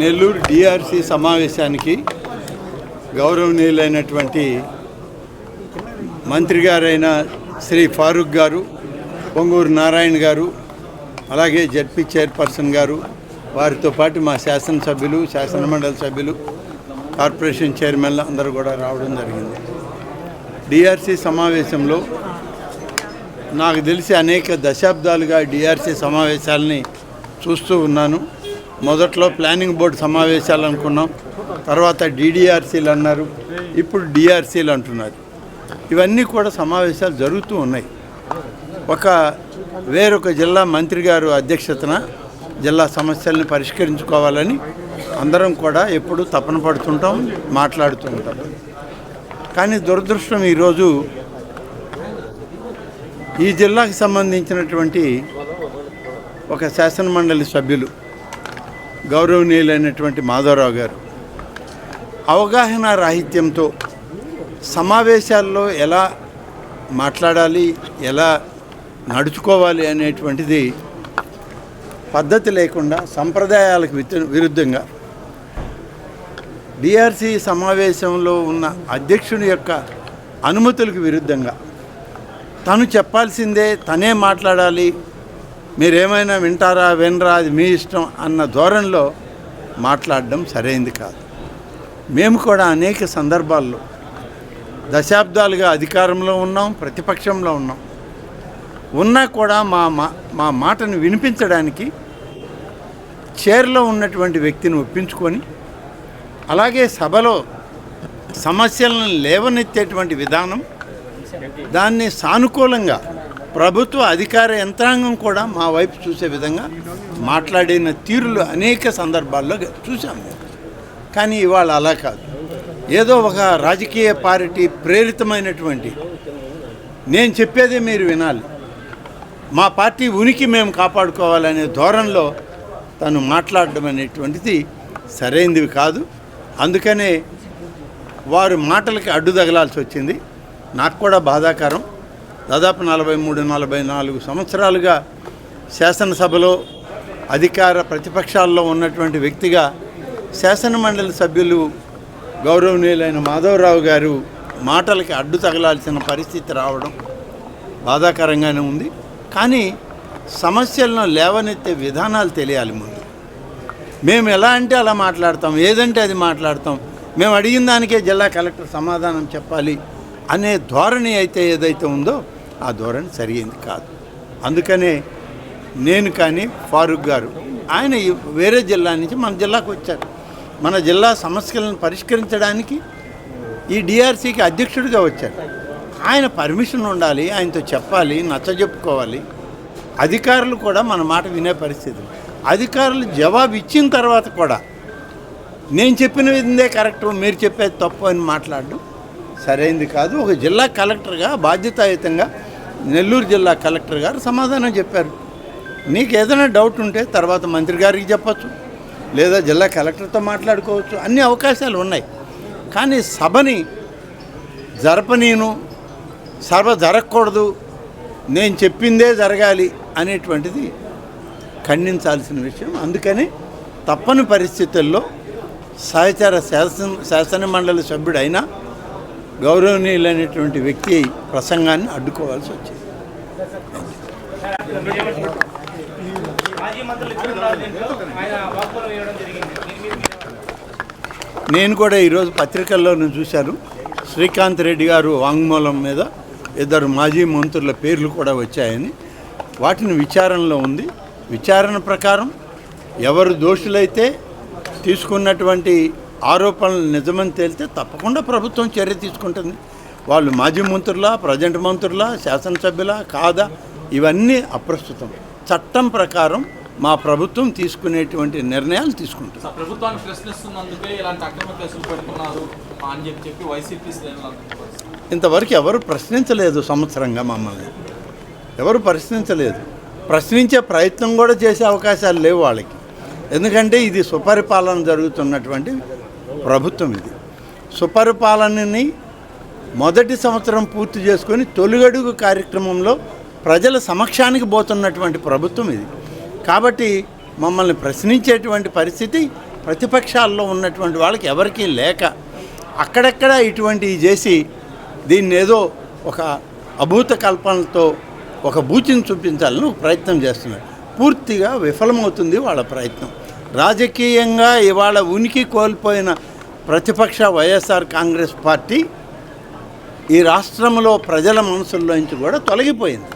Nellore DRC సమావేశానికి గౌరవనీయులైనటువంటి మంత్రి గారైన శ్రీ ఫారూక్ గారు పొంగూరు నారాయణ గారు అలాగే జడ్పీ చైర్పర్సన్ గారు వారితో పాటు మా శాసనసభ్యులు శాసనమండలి సభ్యులు కార్పొరేషన్ చైర్మన్లు అందరూ కూడా రావడం జరిగింది. డిఆర్సి సమావేశంలో నాకు తెలిసి అనేక దశాబ్దాలుగా డిఆర్సి సమావేశాలని చూస్తూ ఉన్నాను. మొదట్లో ప్లానింగ్ బోర్డు సమావేశాలు అనుకున్నాం తర్వాత డిడిఆర్సీలు అన్నారు. ఇప్పుడు డిఆర్సీలు అంటున్నారు. ఇవన్నీ కూడా సమావేశాలు జరుగుతూ ఉన్నాయి. ఒక వేరొక జిల్లా మంత్రి గారు అధ్యక్షతన జిల్లా సమస్యల్ని పరిష్కరించుకోవాలని అందరం కూడా ఎప్పుడు తపన పడుతుంటాం మాట్లాడుతూ ఉంటాం. కానీ దురదృష్టం ఈరోజు ఈ జిల్లాకు సంబంధించినటువంటి ఒక శాసనమండలి సభ్యులు గౌరవనీయులైనటువంటి మాధవరావు గారు అవగాహన రాహిత్యంతో సమావేశాల్లో ఎలా మాట్లాడాలి ఎలా నడుచుకోవాలి అనేటువంటిది పద్ధతి లేకుండా సంప్రదాయాలకు విరుద్ధంగా డిఆర్సి సమావేశంలో ఉన్న అధ్యక్షుని యొక్క అనుమతులకు విరుద్ధంగా తను చెప్పాల్సిందే తనే మాట్లాడాలి మీరేమైనా వింటారా వినరా అది మీ ఇష్టం అన్న ధోరణిలో మాట్లాడడం సరైంది కాదు. మేము కూడా అనేక సందర్భాల్లో దశాబ్దాలుగా అధికారంలో ఉన్నాం ప్రతిపక్షంలో ఉన్నాం. ఉన్నా కూడా మా మా- మాటను వినిపించడానికి చైర్లో ఉన్నటువంటి వ్యక్తిని ఒప్పించుకొని అలాగే సభలో సమస్యలను లేవనెత్తేటువంటి విధానం దాన్ని సానుకూలంగా ప్రభుత్వ అధికార యంత్రాంగం కూడా మా వైపు చూసే విధంగా మాట్లాడిన తీరులు అనేక సందర్భాల్లో చూసాం కానీ ఇవాళ అలా కాదు. ఏదో ఒక రాజకీయ పార్టీ ప్రేరితమైనటువంటి నేను చెప్పేదే మీరు వినాలి. మా పార్టీ ఉనికి మేము కాపాడుకోవాలనే ధోరణిలో తను మాట్లాడడం అనేటువంటిది సరైనది కాదు. అందుకనే వారు మాటలకి అడ్డు తగలాల్సి వచ్చింది. నాకు కూడా బాధాకరం. దాదాపు నలభై మూడు నలభై నాలుగు సంవత్సరాలుగా శాసనసభలో అధికార ప్రతిపక్షాల్లో ఉన్నటువంటి వ్యక్తిగా శాసనమండలి సభ్యులు గౌరవనీయులైన మాధవరావు గారు మాటలకి అడ్డు తగలాల్సిన పరిస్థితి రావడం బాధాకరంగానే ఉంది. కానీ సమస్యలను లేవనెత్తే విధానాలు తెలియాలి ముందు. మేము ఎలా అంటే అలా మాట్లాడతాం ఏదంటే అది మాట్లాడతాం. మేము అడిగిన దానికే జిల్లా కలెక్టర్ సమాధానం చెప్పాలి అనే ధోరణి అయితే ఏదైతే ఉందో ఆ ధోరణి సరియైంది కాదు. అందుకనే నేను కానీ ఫారూక్ గారు ఆయన వేరే జిల్లా నుంచి మన జిల్లాకు వచ్చారు. మన జిల్లా సమస్యలను పరిష్కరించడానికి ఈ డిఆర్సీకి అధ్యక్షుడిగా వచ్చారు. ఆయన పర్మిషన్ ఉండాలి ఆయనతో చెప్పాలి నచ్చజెప్పుకోవాలి. అధికారులు కూడా మన మాట వినే పరిస్థితి. అధికారులు జవాబు ఇచ్చిన తర్వాత కూడా నేను చెప్పిన విధందే కరెక్ట్ మీరు చెప్పేది తప్పు అని మాట్లాడడం సరైంది కాదు. ఒక జిల్లా కలెక్టర్గా బాధ్యతాయుతంగా నెల్లూరు జిల్లా కలెక్టర్ గారు సమాధానం చెప్పారు. నీకు ఏదైనా డౌట్ ఉంటే తర్వాత మంత్రి గారికి చెప్పచ్చు. లేదా జిల్లా కలెక్టర్తో మాట్లాడుకోవచ్చు. అన్ని అవకాశాలు ఉన్నాయి. కానీ సభని జరపనీను సభ జరగకూడదు. నేను చెప్పిందే జరగాలి అనేటువంటిది ఖండించాల్సిన విషయం. అందుకని తప్పని పరిస్థితుల్లో సహచార శాసన శాసన మండలి సభ్యుడైనా గౌరవనీయులైనటువంటి వ్యక్తి ప్రసంగాన్ని అడ్డుకోవాల్సి వచ్చింది. నేను కూడా ఈరోజు పత్రికల్లో చూశాను. శ్రీకాంత్ రెడ్డి గారు వాంగ్మూలం మీద ఇద్దరు మాజీ మంత్రుల పేర్లు కూడా వచ్చాయని. వాటిని విచారణలో ఉంది. విచారణ ప్రకారం ఎవరు దోషులైతే తీసుకున్నటువంటి ఆరోపణలు నిజమని తేలితే తప్పకుండా ప్రభుత్వం చర్య తీసుకుంటుంది. వాళ్ళు మాజీ మంత్రులా ప్రజెంట్ మంత్రులా శాసనసభ్యులా కాదా? ఇవన్నీ అప్రస్తుతం. చట్టం ప్రకారం మా ప్రభుత్వం తీసుకునేటువంటి నిర్ణయాలు తీసుకుంటుంది. ప్రభుత్వాన్ని ప్రశ్నిస్తున్నందుకే ఇలాంటి అక్రమ కేసులు పెడుతున్నారు అని చెప్పి చెప్పి వైసీపీ ఇంతవరకు ఎవరు ప్రశ్నించలేదు సంవత్సరంగా మమ్మల్ని. ఎవరు ప్రశ్నించలేదు. ప్రశ్నించే ప్రయత్నం కూడా చేసే అవకాశాలు లేవు వాళ్ళకి. ఎందుకంటే ఇది సుపరిపాలన జరుగుతున్నటువంటి ప్రభుత్వం ఇది. సుపరిపాలనని మొదటి సంవత్సరం పూర్తి చేసుకొని తొలిగడుగు కార్యక్రమంలో ప్రజల సమక్షానికి పోతున్నటువంటి ప్రభుత్వం ఇది. కాబట్టి మమ్మల్ని ప్రశ్నించేటువంటి పరిస్థితి ప్రతిపక్షాల్లో ఉన్నటువంటి వాళ్ళకి ఎవరికీ లేక అక్కడక్కడ ఇటువంటివి చేసి దీన్ని ఏదో ఒక అభూత కల్పనలతో ఒక బూచిని చూపించాలని ఒక ప్రయత్నం చేస్తున్నారు. పూర్తిగా విఫలమవుతుంది వాళ్ళ ప్రయత్నం. రాజకీయంగా ఇవాళ ఉనికి కోల్పోయిన ప్రతిపక్ష వైఎస్ఆర్ కాంగ్రెస్ పార్టీ ఈ రాష్ట్రంలో ప్రజల మనసుల్లోంచి కూడా తొలగిపోయింది.